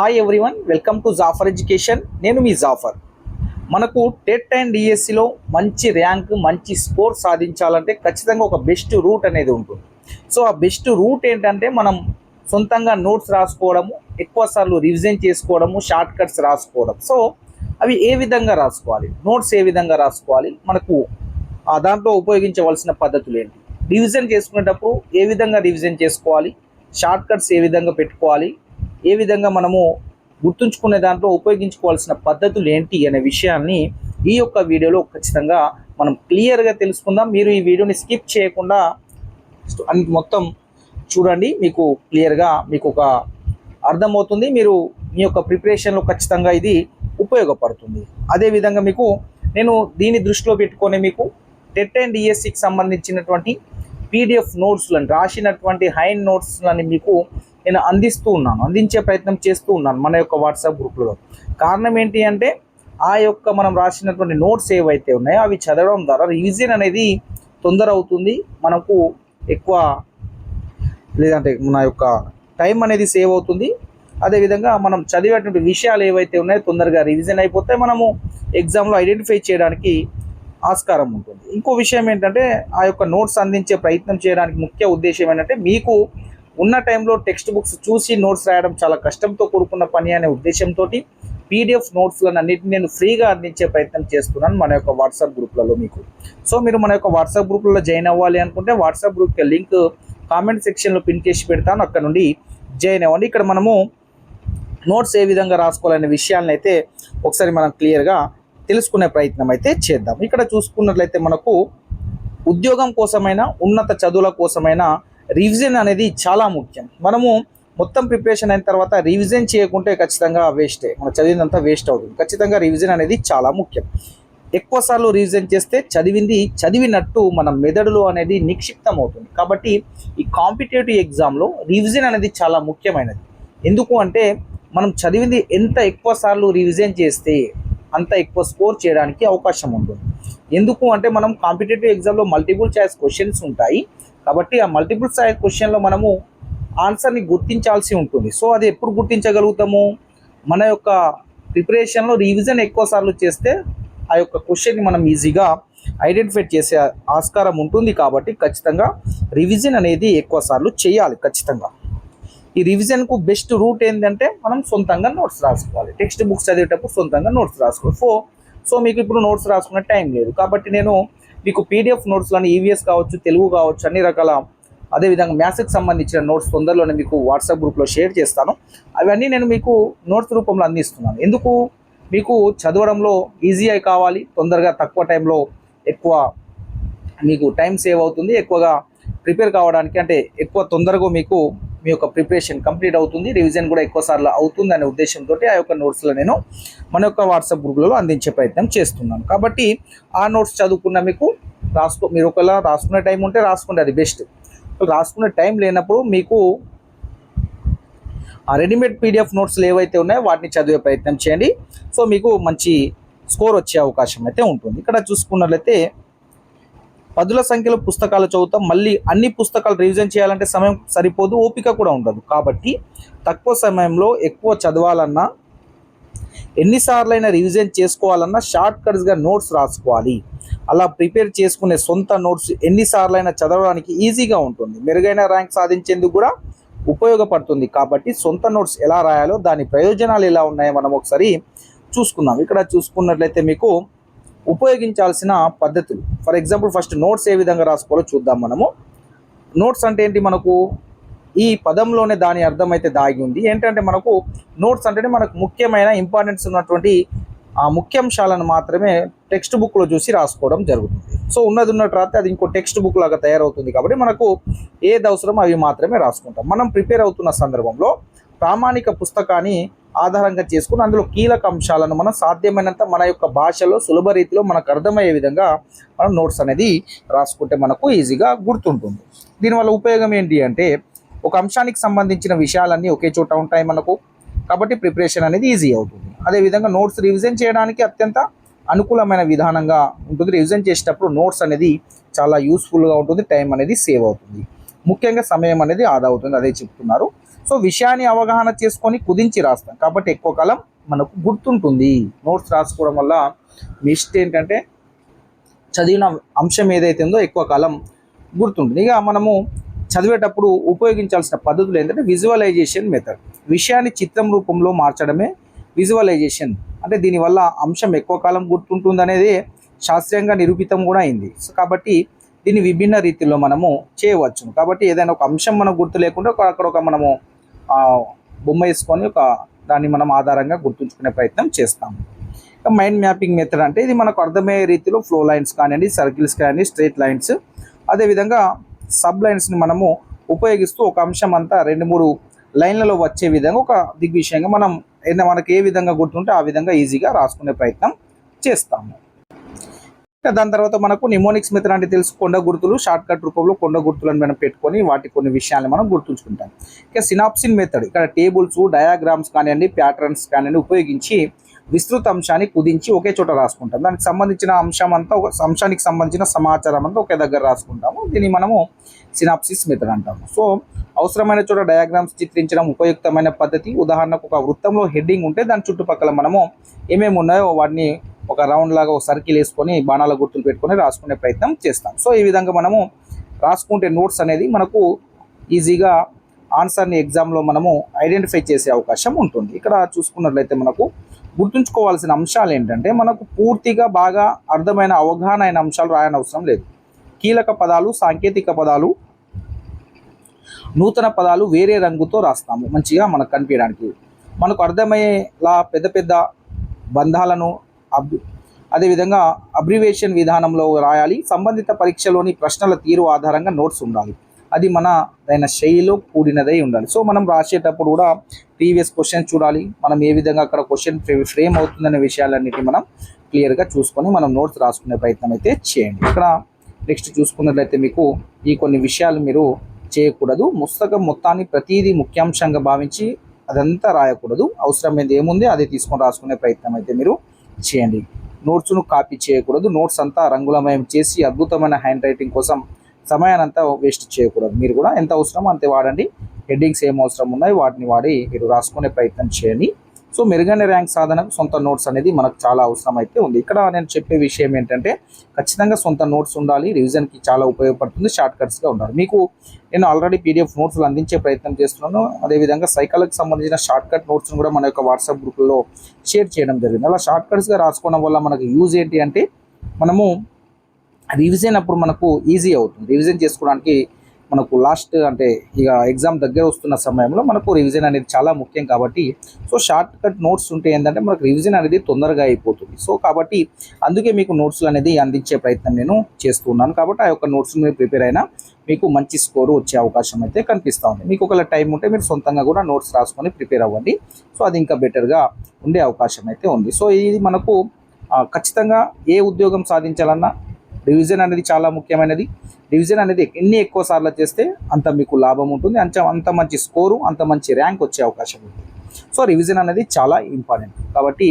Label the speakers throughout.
Speaker 1: Hi everyone welcome to Jafar education నేను మీ జాఫర్ మనకు టెట్ అండ్ డిఎస్సిలో మంచి ర్యాంక్ మంచి స్కోర్ సాధించాలంటే ఖచ్చితంగా ఒక బెస్ట్ రూట్ అనేది ఉంటుంది. సో ఆ బెస్ట్ రూట్ ఏంటంటే మనం సొంతంగా నోట్స్ రాసుకోవడము ఎక్కువ సార్లు రివిజన్ చేసుకోవడము షార్ట్ కట్స్ రాసుకోవడం. సో అవి ఏ విధంగా రాసుకోవాలి? నోట్స్ ఏ విధంగా రాసుకోవాలి? మనకు ఆ దాంట్లో ఉపయోగించవలసిన పద్ధతులు ఏంటి? రివిజన్ చేసుకునేటప్పుడు ఏ విధంగా రివిజన్ చేసుకోవాలి? షార్ట్ కట్స్ ఏ విధంగా పెట్టుకోవాలి? ఏ విధంగా మనము గుర్తుంచుకునే దాంట్లో ఉపయోగించుకోవాల్సిన పద్ధతులు ఏంటి అనే విషయాన్ని ఈ యొక్క వీడియోలో ఖచ్చితంగా మనం క్లియర్గా తెలుసుకుందాం. మీరు ఈ వీడియోని స్కిప్ చేయకుండా అన్ని మొత్తం చూడండి. మీకు క్లియర్గా మీకు ఒక అర్థమవుతుంది. మీరు మీ యొక్క ప్రిపరేషన్లో ఖచ్చితంగా ఇది ఉపయోగపడుతుంది. అదేవిధంగా మీకు నేను దీన్ని దృష్టిలో పెట్టుకొని మీకు టెట్ అండ్ డిఎస్సికి సంబంధించినటువంటి పీడిఎఫ్ నోట్స్లను రాసినటువంటి హైండ్ నోట్స్లని మీకు నేను అందిస్తూ ఉన్నాను అందించే ప్రయత్నం చేస్తూ ఉన్నాను మన యొక్క వాట్సాప్ గ్రూప్లో కారణం ఏంటి అంటే ఆ యొక్క మనం రాసినటువంటి నోట్స్ ఏవైతే ఉన్నాయో అవి చదవడం ద్వారా రివిజన్ అనేది తొందర అవుతుంది. మనకు ఎక్కువ లేదంటే మన యొక్క టైం అనేది సేవ్ అవుతుంది. అదేవిధంగా మనం చదివేటువంటి విషయాలు ఏవైతే ఉన్నాయో తొందరగా రివిజన్ అయిపోతే మనము ఎగ్జామ్లో ఐడెంటిఫై చేయడానికి ఆస్కారం ఉంటుంది. ఇంకో విషయం ఏంటంటే ఆ యొక్క నోట్స్ అందించే ప్రయత్నం చేయడానికి ముఖ్య ఉద్దేశం ఏంటంటే మీకు ఉన్న టైంలో టెక్స్ట్ బుక్స్ చూసి నోట్స్ రాయడం చాలా కష్టంతో కూడుకున్న పని అనే ఉద్దేశంతో పీడిఎఫ్ నోట్స్లను అన్నింటినీ నేను ఫ్రీగా అందించే ప్రయత్నం చేస్తున్నాను మన యొక్క వాట్సాప్ గ్రూప్లలో మీకు. సో మీరు మన యొక్క వాట్సాప్ గ్రూప్లలో జాయిన్ అవ్వాలి అనుకుంటే వాట్సాప్ గ్రూప్ లింక్ కామెంట్ సెక్షన్లో పిన్ చేసి పెడతాను. అక్కడ నుండి జాయిన్ అవ్వండి. ఇక్కడ మనము నోట్స్ ఏ విధంగా రాసుకోవాలనే విషయాలను అయితే ఒకసారి మనం క్లియర్గా తెలుసుకునే ప్రయత్నం అయితే చేద్దాం. ఇక్కడ చూసుకున్నట్లయితే మనకు ఉద్యోగం కోసమైనా ఉన్నత చదువుల కోసమైనా రివిజన్ అనేది చాలా ముఖ్యం. మనము మొత్తం ప్రిపరేషన్ అయిన తర్వాత రివిజన్ చేయకుంటే ఖచ్చితంగా వేస్టే మనం చదివిందంతా వేస్ట్ అవుతుంది. ఖచ్చితంగా రివిజన్ అనేది చాలా ముఖ్యం. ఎక్కువ సార్లు రివిజన్ చేస్తే చదివింది చదివినట్టు మన మెదడులో అనేది నిక్షిప్తం అవుతుంది కాబట్టి ఈ కాంపిటేటివ్ ఎగ్జామ్లో రివిజన్ అనేది చాలా ముఖ్యమైనది. ఎందుకు అంటే మనం చదివింది ఎంత ఎక్కువ సార్లు రివిజన్ చేస్తే అంత ఎక్కువ స్కోర్ చేయడానికి అవకాశం ఉంటుంది. ఎందుకు అంటే మనం కాంపిటేటివ్ ఎగ్జామ్లో మల్టిపుల్ చాయిస్ క్వశ్చన్స్ ఉంటాయి. కాబట్టి ఆ మల్టిపుల్ చాయిస్ క్వశ్చన్లో మనము ఆన్సర్ని గుర్తించాల్సి ఉంటుంది. సో అది ఎప్పుడు గుర్తించగలుగుతాము? మన యొక్క ప్రిపరేషన్లో రివిజన్ ఎక్కువ సార్లు చేస్తే ఆ యొక్క క్వశ్చన్ని మనం ఈజీగా ఐడెంటిఫై చేసే ఆస్కారం ఉంటుంది కాబట్టి ఖచ్చితంగా రివిజన్ అనేది ఎక్కువ సార్లు చేయాలి ఖచ్చితంగా. ఈ రివిజన్కు బెస్ట్ రూట్ ఏంటంటే మనం సొంతంగా నోట్స్ రాసుకోవాలి. టెక్స్ట్ బుక్స్ చదివేటప్పుడు సొంతంగా నోట్స్ రాసుకోవాలి. సో సో మీకు ఇప్పుడు నోట్స్ రాసుకునే టైం లేదు. కాబట్టి నేను మీకు పీడిఎఫ్ నోట్స్లోని ఈవీఎస్ కావచ్చు తెలుగు కావచ్చు అన్ని రకాల అదేవిధంగా మ్యాథ్స్కి సంబంధించిన నోట్స్ తొందరలోనే మీకు వాట్సాప్ గ్రూప్లో షేర్ చేస్తాను. అవన్నీ నేను మీకు నోట్స్ రూపంలో అందిస్తున్నాను. ఎందుకు? మీకు చదవడంలో ఈజీ అయి కావాలి. తొందరగా తక్కువ టైంలో ఎక్కువ మీకు టైం సేవ్ అవుతుంది. ఎక్కువగా ప్రిపేర్ కావడానికి అంటే ఎక్కువ తొందరగా మీకు మీ యొక్క ప్రిపరేషన్ కంప్లీట్ అవుతుంది రివిజన్ కూడా ఎక్కువ సార్లు అవుతుంది అనే ఉద్దేశంతో ఆ యొక్క నోట్స్లో నేను మన యొక్క వాట్సాప్ గ్రూప్లలో అందించే ప్రయత్నం చేస్తున్నాను. కాబట్టి ఆ నోట్స్ చదువుకున్న మీకు రాసుకో మీరు ఒకవేళ రాసుకునే టైం ఉంటే రాసుకోండి అది బెస్ట్. రాసుకునే టైం లేనప్పుడు మీకు ఆ రెడీమేడ్ పీడిఎఫ్ నోట్స్లు ఏవైతే ఉన్నాయో వాటిని చదివే ప్రయత్నం చేయండి. సో మీకు మంచి స్కోర్ వచ్చే అవకాశం అయితే ఉంటుంది. ఇక్కడ చూసుకున్నట్లయితే పదుల సంఖ్యలో పుస్తకాలు చదువుతాం. మళ్ళీ అన్ని పుస్తకాలు రివిజన్ చేయాలంటే సమయం సరిపోదు ఓపిక కూడా ఉండదు. కాబట్టి తక్కువ సమయంలో ఎక్కువ చదవాలన్నా ఎన్నిసార్లైనా రివిజన్ చేసుకోవాలన్నా షార్ట్ కట్స్గా నోట్స్ రాసుకోవాలి. అలా ప్రిపేర్ చేసుకునే సొంత నోట్స్ ఎన్నిసార్లైనా చదవడానికి ఈజీగా ఉంటుంది. మెరుగైన ర్యాంక్ సాధించేందుకు కూడా ఉపయోగపడుతుంది. కాబట్టి సొంత నోట్స్ ఎలా రాయాలో దాని ప్రయోజనాలు ఎలా ఉన్నాయో మనం ఒకసారి చూసుకుందాం. ఇక్కడ చూసుకున్నట్లయితే మీకు ఉపయోగించాల్సిన పద్ధతులు. ఫర్ ఎగ్జాంపుల్ ఫస్ట్ నోట్స్ ఏ విధంగా రాసుకోవాలో చూద్దాం మనము. నోట్స్ అంటే ఏంటి? మనకు ఈ పదంలోనే దాని అర్థం అయితే దాగి ఉంది. ఏంటంటే మనకు నోట్స్ అంటేనే మనకు ముఖ్యమైన ఇంపార్టెన్స్ ఉన్నటువంటి ఆ ముఖ్యాంశాలను మాత్రమే టెక్స్ట్ బుక్లో చూసి రాసుకోవడం జరుగుతుంది. సో ఉన్నది ఉన్నట్టు రాస్తే అది ఇంకో టెక్స్ట్ బుక్ లాగా తయారవుతుంది కాబట్టి మనకు ఏది అవసరమో అవి మాత్రమే రాసుకుంటాం. మనం ప్రిపేర్ అవుతున్న సందర్భంలో ప్రామాణిక పుస్తకాన్ని ఆధారంగా చేసుకుని అందులో కీలక అంశాలను మనం సాధ్యమైనంత మన యొక్క భాషలో సులభ రీతిలో మనకు అర్థమయ్యే విధంగా మనం నోట్స్ అనేది రాసుకుంటే మనకు ఈజీగా గుర్తుంటుంది. దీనివల్ల ఉపయోగం ఏంటి అంటే ఒక అంశానికి సంబంధించిన విషయాలన్నీ ఒకే చోట ఉంటాయి మనకు. కాబట్టి ప్రిపరేషన్ అనేది ఈజీ అవుతుంది. అదేవిధంగా నోట్స్ రివిజన్ చేయడానికి అత్యంత అనుకూలమైన విధానంగా ఉంటుంది. రివిజన్ చేసేటప్పుడు నోట్స్ అనేది చాలా యూస్ఫుల్గా ఉంటుంది. టైం అనేది సేవ్ అవుతుంది. ముఖ్యంగా సమయం అనేది ఆదా అవుతుంది. అదే చెప్తున్నారు. సో విషయాన్ని అవగాహన చేసుకొని కుదించి రాస్తాం. కాబట్టి ఎక్కువ కాలం మనకు గుర్తుంటుంది. నోట్స్ రాసుకోవడం వల్ల మిస్ట్ ఏంటంటే చదివిన అంశం ఏదైతే ఉందో ఎక్కువ కాలం గుర్తుంటుంది. ఇక మనము చదివేటప్పుడు ఉపయోగించాల్సిన పద్ధతులు ఏంటంటే విజువలైజేషన్ మెథడ్ విషయాన్ని చిత్రం రూపంలో మార్చడమే విజువలైజేషన్ అంటే దీనివల్ల అంశం ఎక్కువ కాలం గుర్తుంటుంది అనేది శాస్త్రీయంగా నిరూపితం కూడా అయింది. సో కాబట్టి దీన్ని విభిన్న రీతిలో మనము చేయవచ్చు. కాబట్టి ఏదైనా ఒక అంశం మనకు గుర్తు లేకుండా అక్కడ ఒక మనము బొమ్మ వేసుకొని ఒక దాన్ని మనం ఆధారంగా గుర్తుంచుకునే ప్రయత్నం చేస్తాము. మైండ్ మ్యాపింగ్ మెథడ్ అంటే ఇది మనకు అర్థమయ్యే రీతిలో ఫ్లో లైన్స్ కానివ్వండి సర్కిల్స్ కానివ్వండి స్ట్రైట్ లైన్స్ అదేవిధంగా సబ్ లైన్స్ని మనము ఉపయోగిస్తూ ఒక అంశం అంతా రెండు మూడు లైన్లలో వచ్చే విధంగా ఒక దిగ్విషయంగా మనం ఏదైనా మనకి ఏ విధంగా గుర్తుంటే ఆ విధంగా ఈజీగా రాసుకునే ప్రయత్నం చేస్తాము. దాని తర్వాత మనకు నిమోనిక్స్ మెథడ్ అంటే తెలుసు కొండ గుర్తులు షార్ట్ కట్ రూపంలో కొండ గుర్తులను మనం పెట్టుకొని వాటి కొన్ని విషయాలను మనం గుర్తుంచుకుంటాం. ఇక సినాప్సిన్ మెథడ్ ఇక్కడ టేబుల్స్ డయాగ్రామ్స్ కానివ్వండి ప్యాటర్న్స్ కానివ్వండి ఉపయోగించి విస్తృత అంశాన్ని కుదించి ఒకే చోట రాసుకుంటాం. దానికి సంబంధించిన అంశం అంతా ఒక అంశానికి సంబంధించిన సమాచారం అంతా ఒకే దగ్గర రాసుకుంటాము. దీన్ని మనము సినాప్సిస్ మెథడ్ అంటాము. సో అవసరమైన చోట డయాగ్రామ్స్ చిత్రించడం ఉపయుక్తమైన పద్ధతి. ఉదాహరణకు ఒక వృత్తంలో హెడ్డింగ్ ఉంటే దాని చుట్టుపక్కల మనము ఏమేమి ఉన్నాయో వాటిని ఒక రౌండ్ లాగా ఒక సర్కిల్ వేసుకొని బాణాల గుర్తులు పెట్టుకొని రాసుకునే ప్రయత్నం చేస్తాం. సో ఈ విధంగా మనము రాసుకుంటే నోట్స్ అనేది మనకు ఈజీగా ఆన్సర్ని ఎగ్జామ్లో మనము ఐడెంటిఫై చేసే అవకాశం ఉంటుంది. ఇక్కడ చూసుకున్నట్లయితే మనకు గుర్తుంచుకోవాల్సిన అంశాలు ఏంటంటే మనకు పూర్తిగా బాగా అర్థమైన అవగాహన అయిన అంశాలు రాయని అవసరం లేదు. కీలక పదాలు సాంకేతిక పదాలు నూతన పదాలు వేరే రంగుతో రాస్తాము. మంచిగా మనకు కనిపించడానికి. మనకు అర్థమయ్యేలా పెద్ద పెద్ద బంధాలను అబ్ అదేవిధంగా అబ్రివేషన్ విధానంలో రాయాలి. సంబంధిత పరీక్షలోని ప్రశ్నల తీరు ఆధారంగా నోట్స్ ఉండాలి. అది మనదైన శైలిలో కూడినదై ఉండాలి. సో మనం రాసేటప్పుడు కూడా ప్రీవియస్ క్వశ్చన్ చూడాలి. మనం ఏ విధంగా అక్కడ క్వశ్చన్ ఫ్రేమ్ అవుతుందనే విషయాలన్నిటి మనం క్లియర్గా చూసుకొని మనం నోట్స్ రాసుకునే ప్రయత్నం అయితే చేయండి. ఇక్కడ నెక్స్ట్ చూసుకున్నట్లయితే మీకు ఈ కొన్ని విషయాలు మీరు చేయకూడదు. పుస్తకం మొత్తాన్ని ప్రతిదీ ముఖ్యాంశంగా భావించి అదంతా రాయకూడదు. అవసరమైనది ఏముంది అదే తీసుకొని రాసుకునే ప్రయత్నం అయితే మీరు చేయండి. నోట్స్ను కాపీ చేయకూడదు. నోట్స్ అంతా రంగులమయం చేసి అద్భుతమైన హ్యాండ్ రైటింగ్ కోసం సమయానంతా వేస్ట్ చేయకూడదు. మీరు కూడా ఎంత అవసరమో అంతే వాడండి. హెడ్డింగ్స్ ఏం అవసరం ఉన్నాయి వాటిని వాడి మీరు రాసుకునే ప్రయత్నం చేయండి. సో మెరుగైన ర్యాంక్ సాధనకు సొంత నోట్స్ అనేది మనకు చాలా అవసరం అయితే ఉంది. ఇక్కడ నేను చెప్పే విషయం ఏంటంటే ఖచ్చితంగా సొంత నోట్స్ ఉండాలి రివిజన్కి చాలా ఉపయోగపడుతుంది షార్ట్ కట్స్గా ఉండాలి. మీకు నేను ఆల్రెడీ పీడిఎఫ్ నోట్స్లు అందించే ప్రయత్నం చేస్తున్నాను. అదేవిధంగా సైకాలజీకి సంబంధించిన షార్ట్ కట్ నోట్స్ను కూడా మన యొక్క వాట్సాప్ గ్రూప్లో షేర్ చేయడం జరిగింది. అలా షార్ట్ కట్స్గా రాసుకోవడం వల్ల మనకు యూజ్ ఏంటి అంటే మనము రివిజన్ అప్పుడు మనకు ఈజీ అవుతుంది. రివిజన్ చేసుకోవడానికి మనకు లాస్ట్ అంటే ఇక ఎగ్జామ్ దగ్గర వస్తున్న సమయంలో మనకు రివిజన్ అనేది చాలా ముఖ్యం కాబట్టి సో షార్ట్ కట్ నోట్స్ ఉంటే ఏంటంటే మనకు రివిజన్ అనేది తొందరగా అయిపోతుంది. సో కాబట్టి అందుకే మీకు నోట్స్లు అనేది అందించే ప్రయత్నం నేను చేస్తున్నాను కాబట్టి ఆ యొక్క నోట్స్ మీరు ప్రిపేర్ అయినా మీకు మంచి స్కోరు వచ్చే అవకాశం అయితే కనిపిస్తూ ఉంది. మీకు ఒకవేళ టైం ఉంటే మీరు సొంతంగా కూడా నోట్స్ రాసుకొని ప్రిపేర్ అవ్వండి. సో అది ఇంకా బెటర్గా ఉండే అవకాశం అయితే ఉంది. సో ఇది మనకు ఖచ్చితంగా ఏ ఉద్యోగం సాధించాలన్నా రివిజన్ అనేది చాలా ముఖ్యమైనది. రివిజన్ అనేది ఎన్ని ఎక్కువ సార్లు చేస్తే అంత మీకు లాభం ఉంటుంది. అంత అంత మంచి స్కోరు అంత మంచి ర్యాంక్ వచ్చే అవకాశం ఉంటుంది. సో రివిజన్ అనేది చాలా ఇంపార్టెంట్. కాబట్టి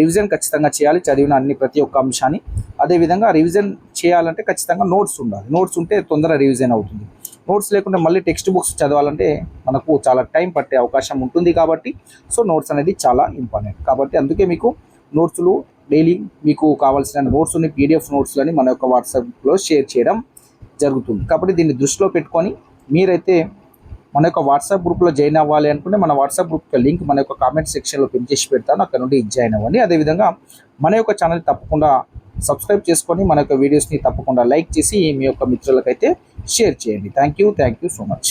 Speaker 1: రివిజన్ ఖచ్చితంగా చేయాలి. చదివిన అన్ని ప్రతి ఒక్క అంశాన్ని. అదేవిధంగా రివిజన్ చేయాలంటే ఖచ్చితంగా నోట్స్ ఉండాలి. నోట్స్ ఉంటే తొందర రివిజన్ అవుతుంది. నోట్స్ లేకుండా మళ్ళీ టెక్స్ట్ బుక్స్ చదవాలంటే మనకు చాలా టైం పట్టే అవకాశం ఉంటుంది కాబట్టి సో నోట్స్ అనేది చాలా ఇంపార్టెంట్. కాబట్టి అందుకే మీకు నోట్స్లు డైలీ మీకు కావాల్సిన నోట్స్ని పీడిఎఫ్ నోట్స్లని మన యొక్క వాట్సాప్లో షేర్ చేయడం జరుగుతుంది. కాబట్టి దీన్ని దృష్టిలో పెట్టుకొని మీరైతే మన యొక్క వాట్సాప్ గ్రూప్లో జాయిన్ అవ్వాలి అనుకుంటే మన వాట్సాప్ గ్రూప్ లింక్ మన యొక్క కామెంట్ సెక్షన్లో పిన్ చేసి పెడతాను. అక్కడ నుండి జాయిన్ అవ్వండి. అదేవిధంగా మన యొక్క ఛానల్ తప్పకుండా సబ్స్క్రైబ్ చేసుకొని మన యొక్క వీడియోస్ని తప్పకుండా లైక్ చేసి మీ యొక్క మిత్రులకైతే షేర్ చేయండి. Thank you. Thank you so much.